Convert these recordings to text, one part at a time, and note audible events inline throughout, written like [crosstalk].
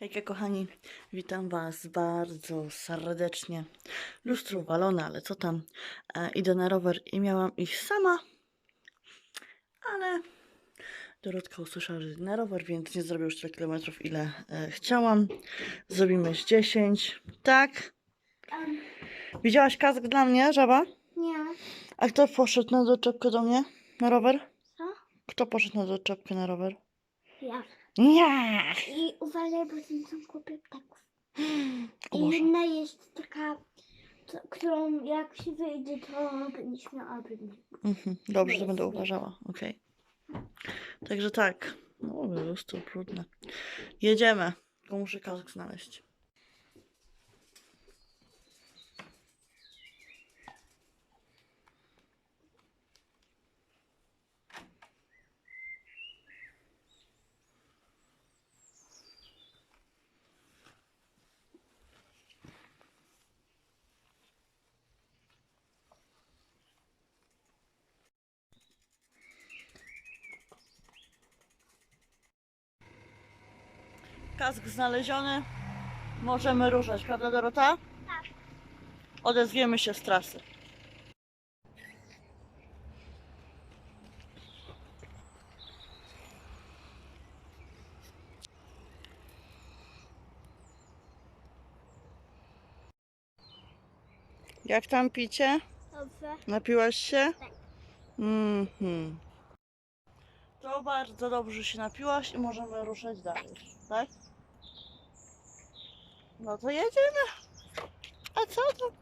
Hejka kochani, witam Was bardzo serdecznie. Lustro walone, ale co tam? E, idę na rower i miałam iść sama, ale Dorotka usłyszała, że na rower, więc nie zrobię już tyle kilometrów, ile e, chciałam. Zrobimy z 10. Tak? Widziałaś kask dla mnie, żaba? nie. A kto poszedł na doczepkę do mnie? Na rower? Co? Kto poszedł na doczepkę na rower? Ja. Nie! I uważaj, bo tam są kupy ptaków. I Boże. jedna jest taka, co, którą jak się wyjdzie, to będziesz miała brudny. Mhm, dobrze, to będę uważała. Okej. Także tak. No, jest to trudne. Jedziemy. Tylko muszę kask znaleźć. Kask znaleziony. Możemy ruszać, prawda Dorota? Tak. Odezwiemy się z trasy. Jak tam picie? Dobrze. Napiłaś się? Tak. Mhm. To bardzo dobrze się napiłaś i możemy ruszać dalej, tak? No to jedziemy. A co to?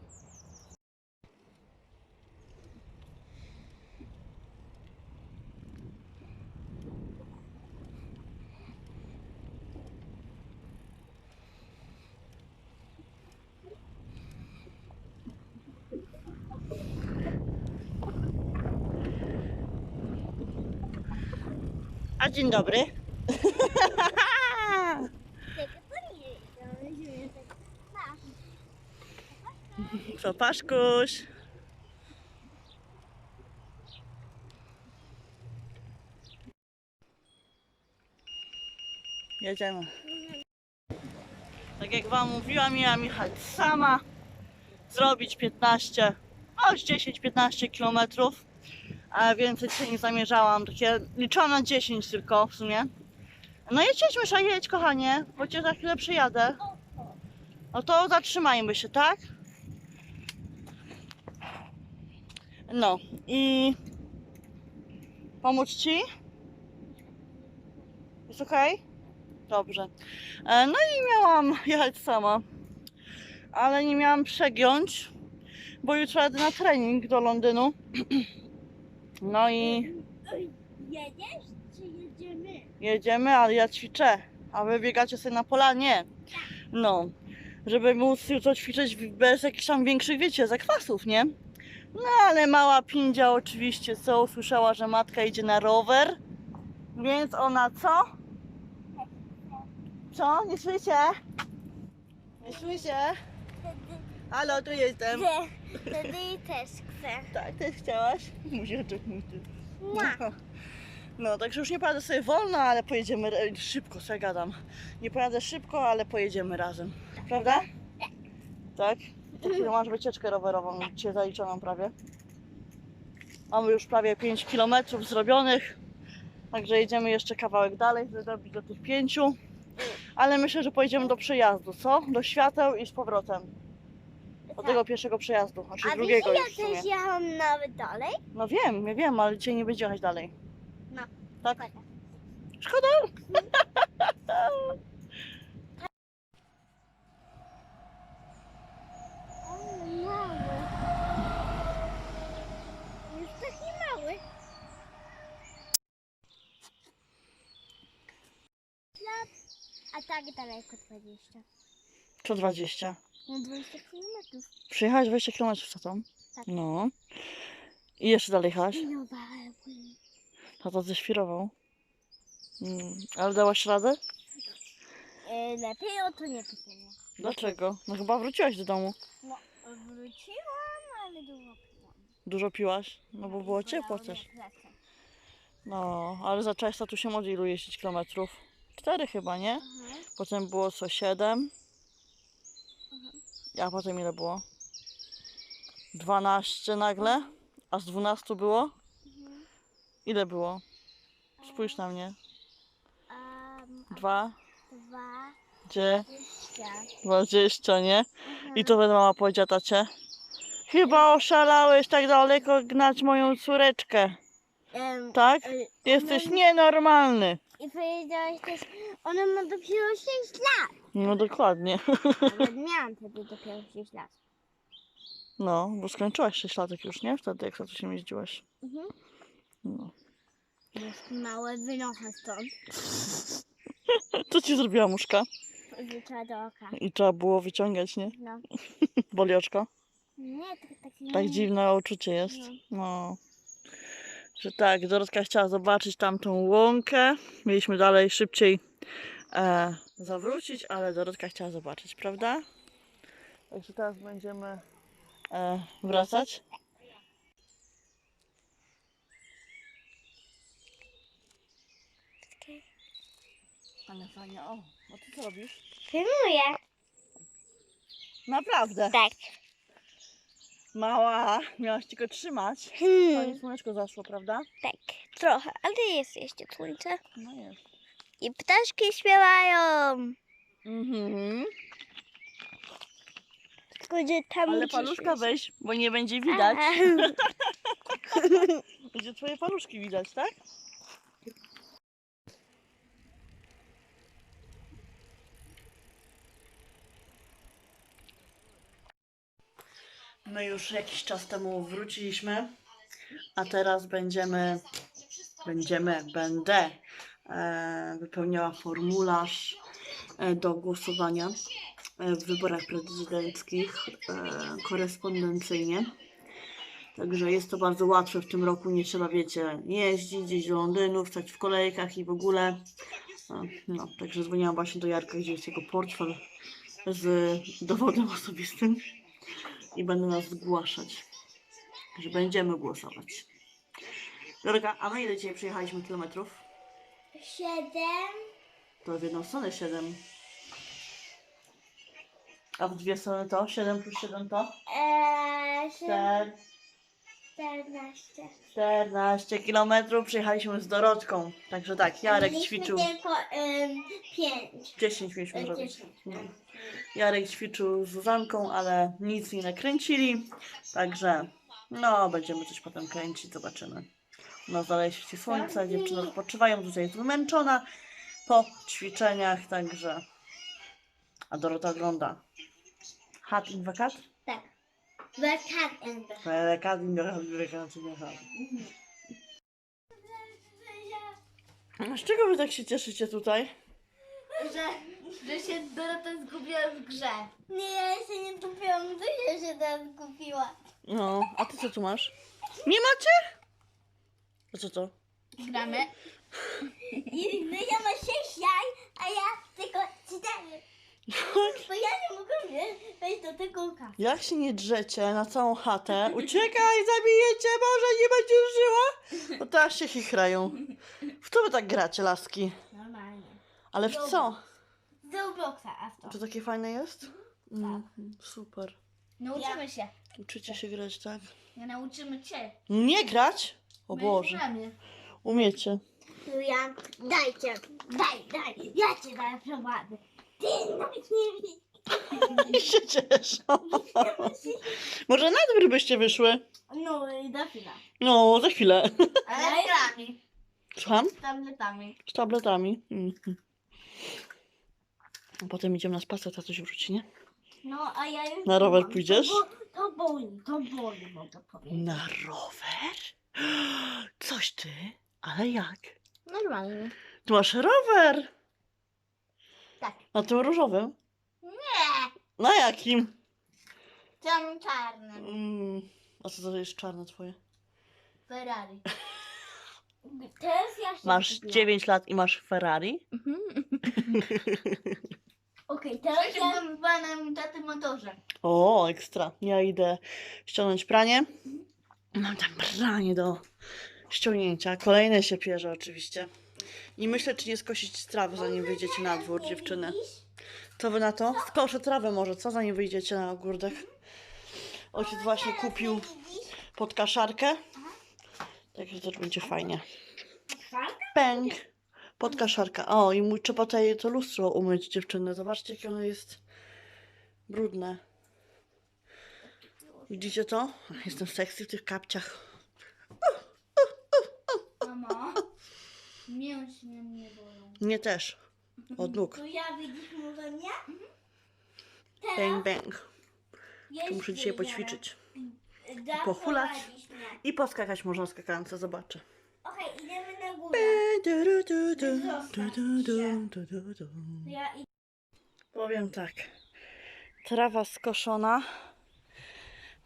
A dzień dobry. [laughs] Co, Paszkuś? Jedziemy. Tak jak Wam mówiłam, miałam jechać sama, zrobić 15, aż 10-15 kilometrów, a więcej się nie zamierzałam, takie liczyłam na 10 tylko w sumie. No jedź, jedź, Mysza, jedź kochanie, bo Cię za chwilę przyjadę. No to zatrzymajmy się, tak? No i pomóc ci? Jest okej? Dobrze. E, No i miałam jechać sama, ale nie miałam przegiąć, bo jutro jadę na trening do Londynu. [clears throat] No i Jedziesz czy jedziemy? jedziemy, ale ja ćwiczę, a wy biegacie sobie na polanie. No, żeby móc jutro ćwiczyć bez jakichś tam większych, wiecie, zakwasów, nie? No ale mała pindzia oczywiście co usłyszała, że matka idzie na rower, więc ona co? Co? Nie słyszę? Nie słyszę? Halo, tu jestem. Wtedy też chcę. Tak, też chciałaś? Musieczek, musieczek. Mua. No. No, także już nie pojadę sobie wolno, ale pojedziemy szybko, co ja gadam. Nie pojadę szybko, ale pojedziemy razem. Prawda? Tak? Chwilę masz wycieczkę rowerową, cię zaliczoną prawie. Mamy już prawie 5 km zrobionych, także jedziemy jeszcze kawałek dalej, żeby dobić do tych pięciu. Ale myślę, że pojedziemy do przejazdu, co? Do świateł i z powrotem. Do tego pierwszego przejazdu, znaczy Tak. A drugiego wiecie, już w ja sumie. też jechałam nawet dalej? No wiem, ja wiem, ale dzisiaj nie będzie jechać dalej. No. Tak? Szkoda. [laughs] Szkoda? Ale mały. Już taki mały. A tak daleko 20. Co 20? No 20 kilometrów. Przyjechałeś 20 km za tą? Tak. No. I jeszcze dalej jechałaś? No bardzo. Tata ześwirował. Mm, ale dałaś radę? E, lepiej o to nie pytanie. Dlaczego? No chyba wróciłaś do domu. No, wróciłam, ale dużo piłam. Dużo piłaś? No bo było ciepło też. No, ale zaczęłaś tatusiem od ilu jeździć kilometrów? 4 chyba, nie? Potem było co 7. A potem ile było? 12 nagle. A z 12 było? Ile było? Spójrz na mnie. Um, Dwa, dwa, gdzie? dwadzieścia. 20, nie? I to mama powiedziała tacie. Chyba oszalałeś tak daleko gnać moją córeczkę, Em, tak? Jesteś nienormalny. I powiedziałaś też, ona ma dopiero 6 lat. No dokładnie. Nawet [laughs] miałam wtedy dopiero 6 lat. No, bo skończyłaś 6 latek już, nie? Wtedy jak się jeździłaś. Mhm. No. Jest małe, wynocha stąd. [laughs] Co ci zrobiła muszka? Do oka. I trzeba było wyciągać, nie? No. [laughs] Boli oczko? Nie, tak, taki Tak dziwne uczucie jest. No. Że tak, Dorotka chciała zobaczyć tamtą łąkę. Mieliśmy dalej szybciej e, zawrócić, ale Dorotka chciała zobaczyć, prawda? Także teraz będziemy e, wracać. Ale fajnie, o, a ty co robisz? Filmuję. Naprawdę. Tak. Mała, miałaś tylko trzymać. Hmm, Fajnie słoneczko zaszło, prawda? tak, trochę, ale jest jeszcze słońce. No jest. I ptaszki śpiewają. Mhm. Tylko, że tam Ale gdzieś paluszka jest. weź, bo nie będzie widać. [laughs] [laughs] Będzie twoje paluszki widać, tak? My już jakiś czas temu wróciliśmy, a teraz będziemy, będziemy, będę e, wypełniała formularz e, do głosowania e, w wyborach prezydenckich e, korespondencyjnie. Także jest to bardzo łatwe w tym roku. Nie trzeba, wiecie, jeździć gdzieś do Londynu, stać w kolejkach i w ogóle. No, także dzwoniłam właśnie do Jarka, gdzie jest jego portfel z dowodem osobistym i będą nas zgłaszać, że będziemy głosować. Lorka, a my ile dzisiaj przyjechaliśmy kilometrów? Siedem. To w jedną stronę siedem. A w dwie strony to? Siedem plus siedem to? Eee, Cztery. 14. 14 kilometrów przyjechaliśmy z Dorotką. Także tak, Jarek Mieliśmy ćwiczył. tylko ym, 5. 10 mieliśmy zrobić. No. Jarek ćwiczył z Zuzanką, ale nic nie nakręcili. Także no, będziemy coś potem kręcić, zobaczymy. No nas dalej świeci słońce, dziewczyny odpoczywają, tutaj jest wymęczona po ćwiczeniach, także. A Dorota ogląda. Hat in wakat? Tak. Wakacje. Wakat in wakat, A z czego wy tak się cieszycie tutaj? Że, że się Dorota zgubiła w grze. Nie, ja się nie zgubiłam, Zuzia się teraz zgubiła. No, a ty co tu masz? Nie macie? A co to? Gramy. I Zuzia ma sześć jaj, a ja tylko cztery. Bo ja nie mogłam wiesz, wejść do tego oka. Jak się nie drzecie na całą chatę? Uciekaj, zabijecie, może nie będziesz żyła? Bo teraz się chichrają. W co wy tak gracie, laski? Normalnie. Ale w co? Z Robloxa, a w to. To takie fajne jest? Mhm, super. Nauczymy się. Uczycie się grać, tak? Nie nauczymy cię. Nie grać? O Boże. Umiecie. Julia, dajcie, daj, daj, ja cię daję prowadzę. Ty nawet nie. I się cieszą. Może na dwór byście wyszły? No i do chwila. No, za chwilę. Ale grami. Słucham? Z tabletami. Z tabletami. Mhm. A potem idziemy na spacer, to coś wróci, nie? No, a ja już... Na rower mam. pójdziesz? To, bo, to boli, to boli, mogę powiedzieć. Na rower? [gasps] Coś ty? Ale jak? Normalnie. Tu masz rower! Tak. Na tym różowym? Nie, Na jakim? tam czarny. Mm. A co to jest czarne twoje? Ferrari. [laughs] Teraz ja się Masz kupiłam. 9 lat i masz Ferrari? [laughs] Okej, teraz ja... Jestem panem taty motorze. O, ekstra. Ja idę ściągnąć pranie. Mam tam pranie do ściągnięcia. Kolejne się pierze oczywiście. I myślę, czy nie skosić trawy, zanim wyjdziecie na dwór, dziewczyny. Co wy na to? Skoszę trawę może, co zanim wyjdziecie na ogródek? Ojciec właśnie kupił podkaszarkę. Także też będzie fajnie. Pęk. Podkaszarka. O, i mój trzeba tutaj to lustro umyć, dziewczyny. Zobaczcie, jakie ono jest brudne. Widzicie to? Jestem sexy w tych kapciach. Mamo, Mięśnie mnie bolą. Mnie też. Od nóg. Tu ja widzisz może mnie? Bang, bang. To muszę dzisiaj poćwiczyć. Pochulać. No. I poskakać można skakance, zobaczę. Okej, idziemy na górę. Ja idę. Powiem tak. Trawa skoszona,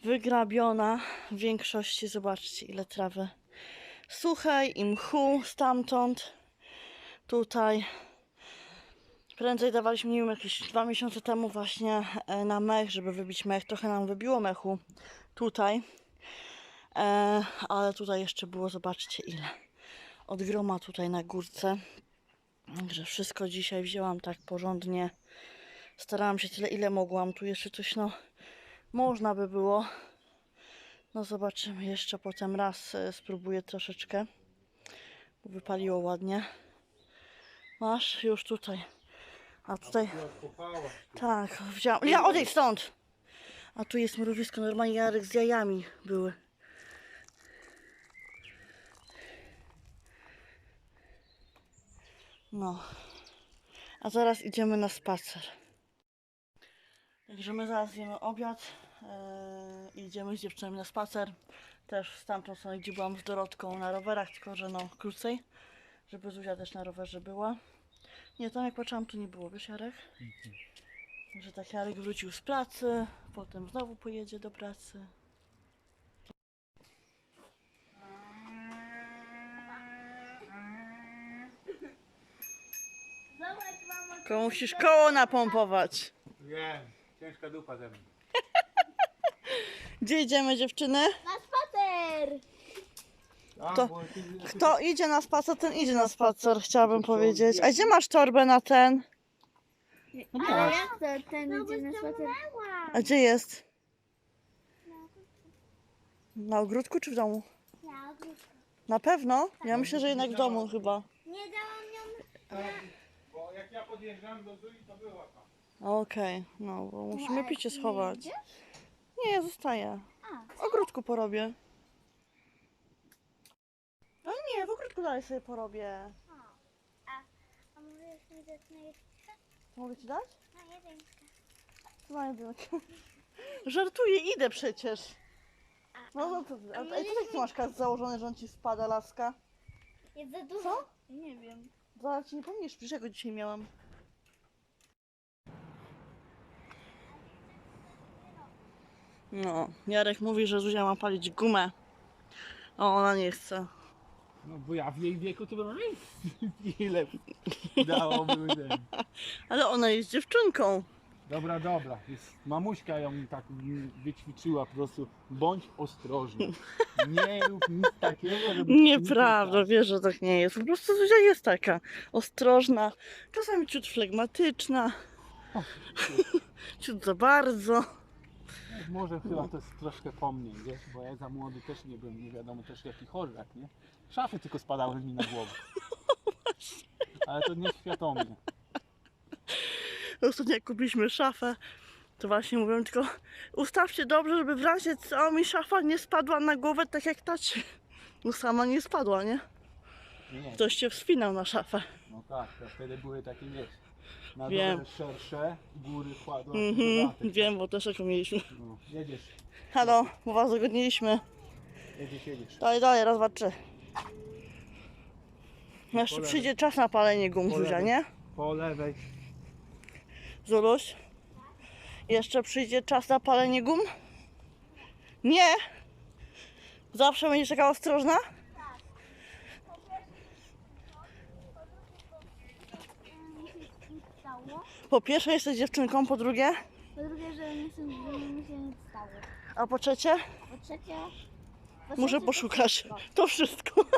wygrabiona w większości. Zobaczcie, ile trawy suchej i mchu stamtąd. Tutaj. Prędzej dawaliśmy, nie jakieś dwa miesiące temu właśnie e, na mech, żeby wybić mech. Trochę nam wybiło mechu tutaj. E, ale tutaj jeszcze było, zobaczcie ile. Od groma tutaj na górce. Także wszystko dzisiaj wzięłam tak porządnie. Starałam się tyle, ile mogłam. Tu jeszcze coś, no, można by było. No, zobaczymy jeszcze potem raz. e, Spróbuję troszeczkę. Bo wypaliło ładnie. Masz już tutaj. A tutaj. Tak, wziąłam. Ja odejdź stąd! A tu jest mrowisko, normalnie Jarek z jajami były. No. A zaraz idziemy na spacer. Także my zaraz jemy obiad i idziemy z dziewczynami na spacer. Też z tamtą stronę, gdzie byłam z Dorotką na rowerach, tylko że no krócej. Żeby Zuzia też na rowerze była. Nie, tam jak patrzyłam, tu nie było, wiesz Jarek? Że tak Jarek wrócił z pracy, potem znowu pojedzie do pracy. Musisz koło napompować. Wiem, ciężka dupa ze mnie. Gdzie idziemy dziewczyny? Na spacer! To- ty- Kto idzie na spacer, ten idzie na spacer, chciałabym powiedzieć. A gdzie masz torbę na ten? No Ale masz. jak to ten idzie na spacer? A gdzie jest? Na ogródku czy w domu? Na ogródku. Na pewno? Ja myślę, że jednak w domu chyba. Nie dałam ją. Bo jak ja podjeżdżam do Zuli, to była tam. Okej, no bo musimy picie schować. Nie, zostaję. A, W ogródku porobię. No nie, w ogródku dalej sobie porobię. a możesz mi dać na jedynkę? Mogę ci dać? Na jedynkę. Na jedynkę. [laughs] Żartuję, idę przecież. No, no to, a, a to jak ty masz kas założony, że on ci spada laska? Jest za dużo. Co? Nie wiem. Zaraz ci nie pomniesz, przecież ja go dzisiaj miałam. No, Jarek mówi, że Zuzia ma palić gumę. O, ona nie chce. No bo ja w jej wieku to bym ile [laughs] dałoby ten. [laughs] Ale ona jest dziewczynką. Dobra, dobra. Jest, mamuśka ją tak wyćwiczyła po prostu. Bądź ostrożny. [laughs] Nie rób nic takiego, żeby... Nieprawda, nie wiesz, że tak nie jest. Po prostu Zuzia jest taka ostrożna, czasami ciut flegmatyczna, ciut za bardzo. Może chyba to jest troszkę po mnie, wiesz? Bo ja za młody też nie byłem, nie wiadomo też jaki chorzak, nie? Szafy tylko spadały mi na głowę. Ale to nieświadomie. Ostatnio jak kupiliśmy szafę, to właśnie mówią tylko ustawcie dobrze, żeby w razie co mi szafa nie spadła na głowę tak jak tacie. No sama nie spadła, nie? Nie, nie. Ktoś się wspinał na szafę. No tak, to wtedy były takie, wiesz, na Wiem. dole szersze, góry kładła Mhm, dodatek. wiem, bo też taką mieliśmy. No, jedziesz, Halo, bo was zagodniliśmy. jedziesz, jedziesz. Dalej, dalej, raz, dwa, trzy. Jeszcze lewej. przyjdzie czas na palenie gum, Po Zuzia, lewej. nie? Po lewej. Zuluś? Jeszcze przyjdzie czas na palenie gum? Nie! Zawsze będziesz taka ostrożna? Stało. Po pierwsze jesteś dziewczynką, po drugie, Po drugie, że nie żeby mi się nic stało. a po trzecie Po trzecie... po muszę trzecie to poszukać. wszystko. To wszystko. [laughs]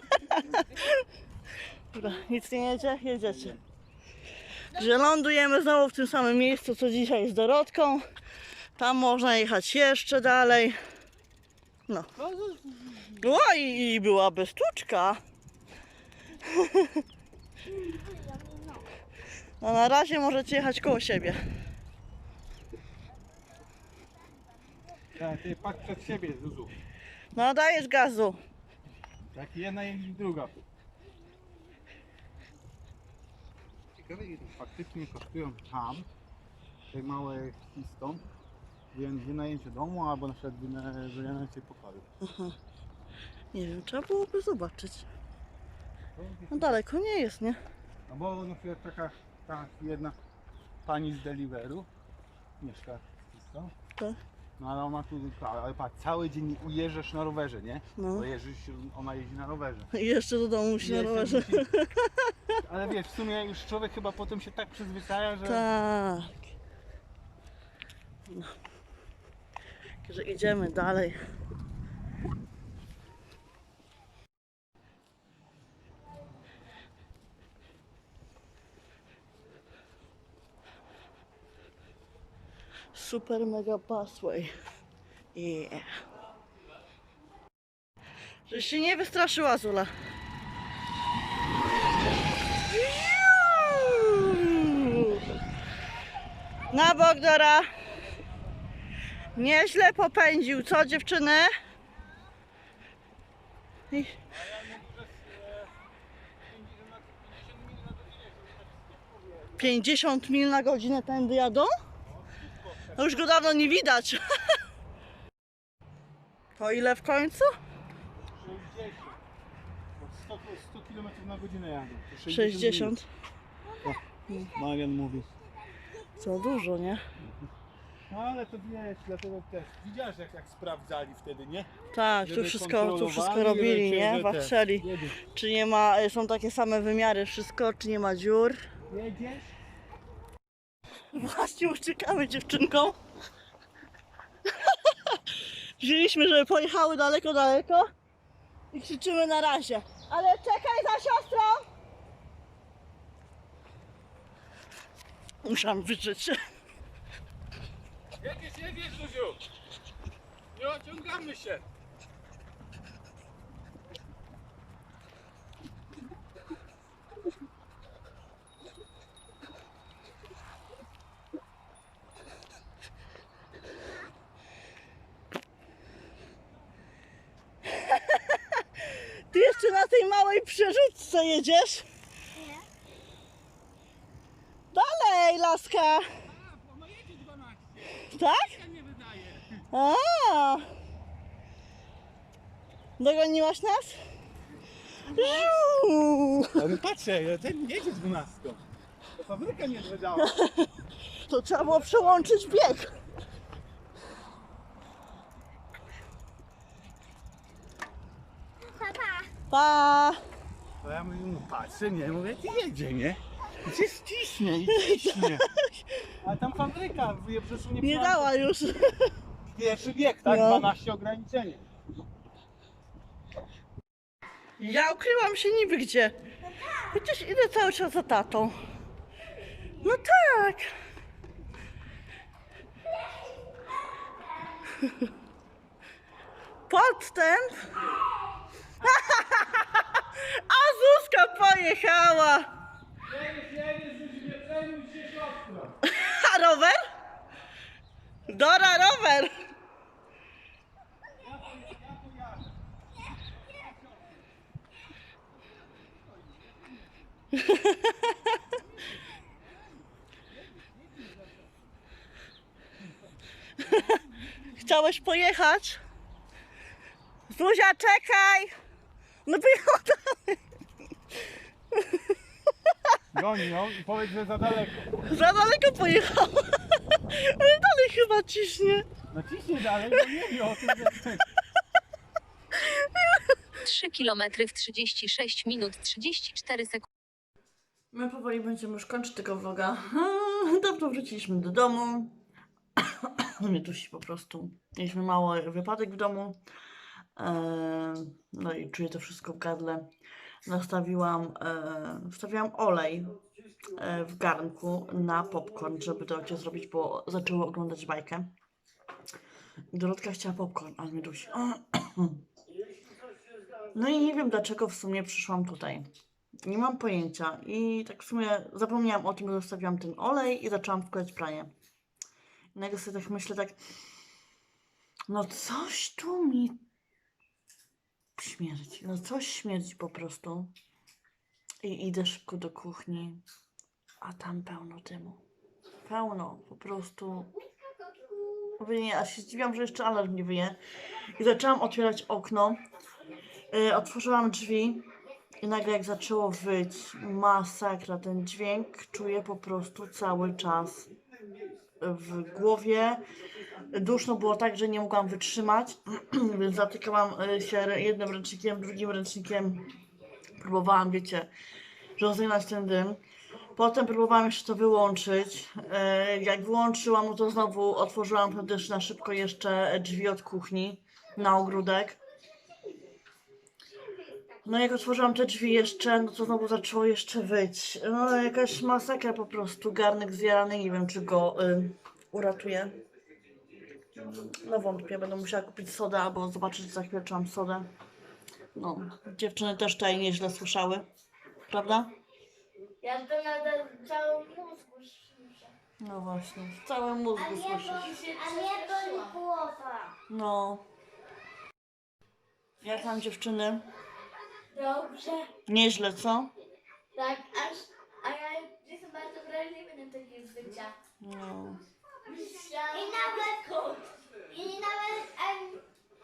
Dobra, nic nie jedzie? Jedziecie. Że lądujemy znowu w tym samym miejscu, co dzisiaj z Dorotką. Tam można jechać jeszcze dalej. No. O, i, i byłaby sztuczka. [laughs] No na razie możecie jechać koło siebie. Tak, ty patrz przed siebie, Zuzu. No dajesz gazu. Jak jedna i druga. Ciekawe ile faktycznie kosztują tam te małe więc wynajęcie domu albo na przykład wyna- wynajęcie pokoju. Nie wiem, trzeba byłoby zobaczyć. No daleko nie jest, nie? No bo na przykład taka ta jedna pani z Deliveru mieszka Histon. Tak. No ale ona tu, ale patrz, cały dzień ujeżdżasz na rowerze, nie? No. Bo jeździsz, ona jeździ na rowerze. I [laughs] jeszcze do domu musi na Jeszcze rowerze. musi- [laughs] Ale wiesz, w sumie już człowiek chyba potem się tak przyzwyczaja, że... Tak. No. Że idziemy dalej. Super mega busway. Yeah. Że się nie wystraszyła Zula. Na bok Dora. Nieźle popędził, co dziewczyny? I- 50 mil na godzinę tędy jadą? No już go dawno nie widać. [laughs] To ile w końcu? 60. Bo 100, 100 km na godzinę jadą. To 60. minut. Marian mówi. Co dużo, nie? No ale to wiesz, dlatego też. Widziałeś jak, jak sprawdzali wtedy, nie? Tak, tu Żeby wszystko, tu wszystko kontrolowali, robili, nie? te- Patrzyli. Jedziesz. Czy nie ma, są takie same wymiary, wszystko, czy nie ma dziur. Jedziesz? Właśnie uciekamy dziewczynką. [laughs] Wzięliśmy, żeby pojechały daleko, daleko i krzyczymy na razie. Ale czekaj za siostrą! Musiałam wyczyć się. Jedziesz, jedziesz, Zuziu! Nie ociągamy się! Ty jeszcze małej przerzutce jedziesz? Nie. Dalej, laska! Ona jedzie 12, Tak? ja nie wydaje. A. Dogoniłaś nas? Żuu. Ale patrzę, ten jedzie 12. To fabryka nie zadziała. [laughs] To trzeba było przełączyć bieg. Pa! To ja mówię, no patrzę, nie, mówię, ty jedzie, nie? Cię ściśnie, i [laughs] ciśnie. A tam fabryka w Jebrzesu nie dała już. Pierwszy bieg, tak? No. 12 ograniczenie. Ja ukryłam się niby gdzie. Chociaż idę cały czas za tatą. No tak. Podstęp. A Zuzka pojechała. A rower? Dora rower. Chciałeś pojechać? Zuzia, czekaj! No dalej. Goni ją i powiedz, że za daleko. Za daleko pojechała. Ale dalej chyba ciśnie. No ciśnij dalej, bo nie wie o tym, że... 3 km w 36 minut 34 sekundy. My powoli będziemy już kończyć tego vloga. Hmm, Dawno wróciliśmy do domu. [coughs] Mnie dusi po prostu. Mieliśmy mały wypadek w domu. No i czuję to wszystko w gardle. nastawiłam, wstawiłam olej w garnku na popcorn, żeby Dorocie zrobić, bo zaczęło oglądać bajkę. Dorotka chciała popcorn, ale mnie dusi. [clears throat] No i nie wiem dlaczego w sumie przyszłam tutaj. Nie mam pojęcia i tak w sumie zapomniałam o tym, że zostawiłam ten olej i zaczęłam wkładać pranie. Nagle sobie tak myślę tak, no coś tu mi śmierdzi, no coś śmierdzi po prostu. I idę szybko do kuchni, a tam pełno dymu. Pełno, po prostu. Nie, aż się zdziwiłam, że jeszcze alarm nie wyje. I zaczęłam otwierać okno. Yy, otworzyłam drzwi i nagle jak zaczęło wyć, masakra, ten dźwięk czuję po prostu cały czas w głowie. Duszno było tak, że nie mogłam wytrzymać, [clears throat] więc zatykałam y, się jednym ręcznikiem, drugim ręcznikiem. Próbowałam, wiecie, rozegnać ten dym. Potem próbowałam jeszcze to wyłączyć. E, Jak wyłączyłam, no to znowu otworzyłam też na szybko jeszcze drzwi od kuchni na ogródek. No jak otworzyłam te drzwi jeszcze, no to znowu zaczęło jeszcze wyć. No jakaś masakra po prostu. Garnek zjarany, nie wiem czy go y, uratuje. No wątpię, będę musiała kupić sodę albo zobaczyć za chwilę czy mam sodę. No, dziewczyny też tutaj nieźle słyszały. Prawda? Ja to nadal całą mózgu słyszę. No właśnie, w całym mózgu słyszysz. A mnie boli głowa. No. Jak tam dziewczyny? Dobrze. Nieźle, co? Tak, aż, a ja jestem bardzo wrażliwy na takie zdjęcia. No. I nawet, i nawet, em,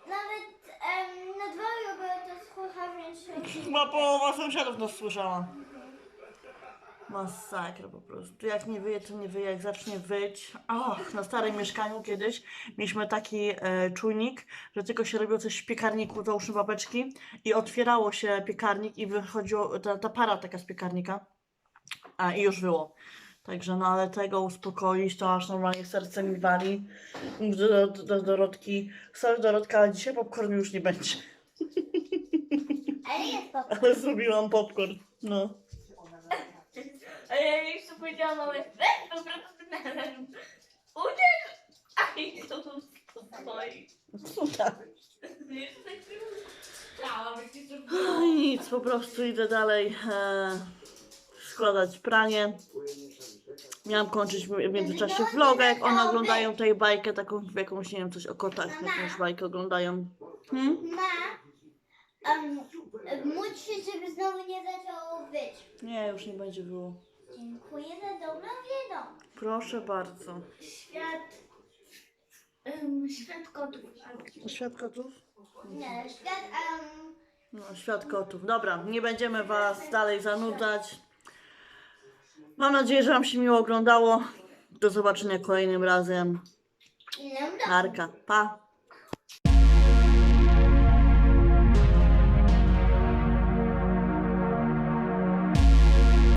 nawet em, na dworze było to słychać, więc... Chyba połowa sąsiadów nas słyszała. Masakra po prostu. Jak nie wyje, to nie wyje. Jak zacznie wyć. Och, na starym mieszkaniu kiedyś mieliśmy taki e, czujnik, że tylko się robiło coś w piekarniku, załóżmy babeczki i otwierało się piekarnik i wychodziło ta, ta para taka z piekarnika. A i już było. Także no ale tego uspokoić, to aż normalnie serce mi wali. Do, do, do Dorotki, sorry Dorotka, ale dzisiaj popcorn już nie będzie. Ale jest to. Ale zrobiłam popcorn. No. A ja jeszcze powiedziałam mamie, weź po prostu na Uderz! A i to tu stoi. Jeszcze tak chciałam, No i nic, po prostu idę dalej e, składać pranie. Miałam kończyć w międzyczasie vloga, jak one oglądają tej bajkę, taką jakąś, nie wiem, coś o kotach, jakąś bajkę oglądają. Hmm? Ma, um, módl się, żeby znowu nie zaczęło wyć. Nie, już nie będzie było. Dziękuję za dobrą wiadomość. Proszę bardzo. Świat, um, świat kotów. Świat kotów? Nie, świat, um, No, świat kotów. Dobra, nie będziemy Was dalej zanudzać. Mam nadzieję, że Wam się miło oglądało. Do zobaczenia kolejnym razem. Narka. Pa!